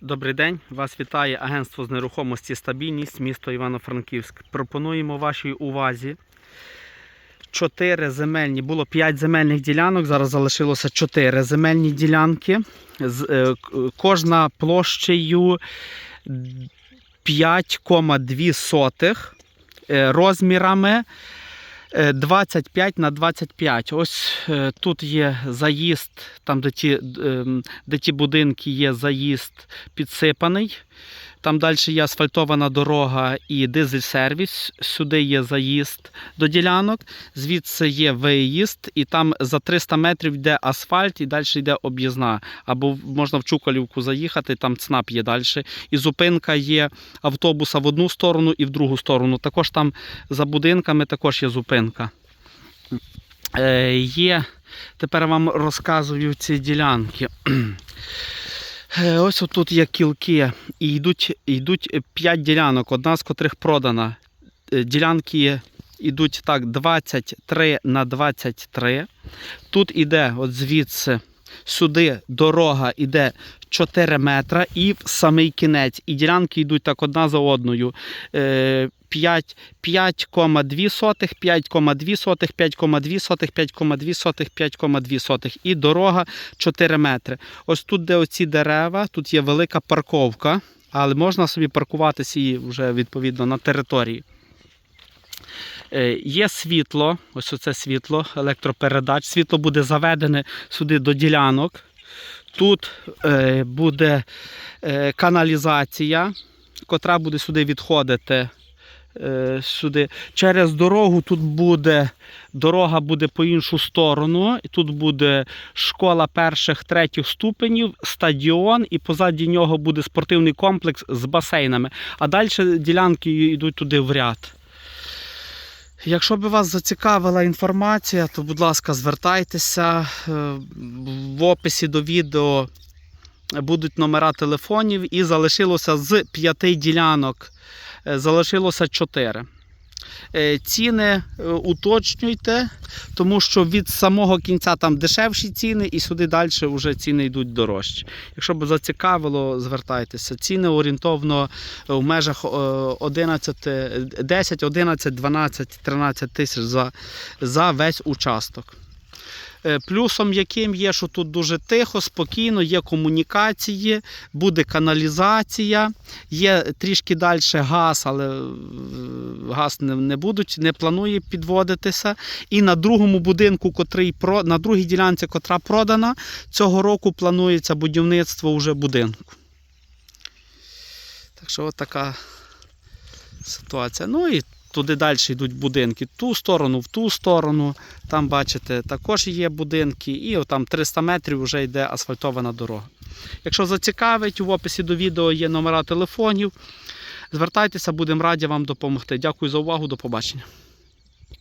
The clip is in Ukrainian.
Добрий день, вас вітає агентство з нерухомості Стабільність, місто Івано-Франківськ. Пропонуємо вашій увазі чотири земельні, було 5 земельних ділянок, зараз залишилося 4 земельні ділянки. Е, Кожна площею 5,2 сотих е, розмірами 25 на 25. Ось е, тут є заїзд, там де ті, ем, де ті будинки є заїзд підсипаний. Там далі є асфальтована дорога і дизель-сервіс. Сюди є заїзд до ділянок, звідси є виїзд, і там за 300 метрів йде асфальт і далі йде об'їзна. Або можна в Чукалівку заїхати, там ЦНАП є далі. І зупинка є автобуса в одну сторону і в другу сторону. Також там за будинками також є зупинка. Е, є, тепер вам розказую ці ділянки. Е, Ось тут є кілки, і йдуть, йдуть 5 ділянок, одна з котрих продана. Е, Ділянки йдуть так 23 на 23. Тут іде от звідси сюди дорога іде 4 метра і в самий кінець. І ділянки йдуть так одна за одною. Е, 5, 5,2 5,2 5,2 5,2 5,2. І дорога 4 метри. Ось тут, де оці дерева, тут є велика парковка, але можна собі паркуватися і вже відповідно на території. Е, Є світло, ось оце світло, електропередач. Світло буде заведене сюди до ділянок. Тут е, буде е, каналізація, котра буде сюди відходити. Е, Сюди. Через дорогу тут буде дорога буде по іншу сторону. Тут буде школа перших третіх ступенів, стадіон, і позаді нього буде спортивний комплекс з басейнами. А далі ділянки йдуть туди в ряд. Якщо б вас зацікавила інформація, то, будь ласка, звертайтеся. Е, В описі до відео будуть номера телефонів, і залишилося з п'яти ділянок, е, залишилося чотири. Е, Ціни е, уточнюйте, тому що від самого кінця там дешевші ціни, і сюди далі вже ціни йдуть дорожчі. Якщо б зацікавило, звертайтеся. Ціни орієнтовно в межах е, 11, 10, 11, 12, 13 тисяч за, за весь участок. Е, Плюсом яким є, що тут дуже тихо, спокійно, є комунікації, буде каналізація, є трішки далі газ, але е, газ не, не будуть, не планує підводитися. І на другому будинку, котрий на другій ділянці, котра продана, цього року планується будівництво вже будинку. Так що от така ситуація. Ну і туди далі йдуть будинки. В ту сторону, в ту сторону. Там, бачите, також є будинки, і там 300 метрів вже йде асфальтована дорога. Якщо зацікавить, в описі до відео є номера телефонів. Звертайтеся, будемо раді вам допомогти. Дякую за увагу, до побачення.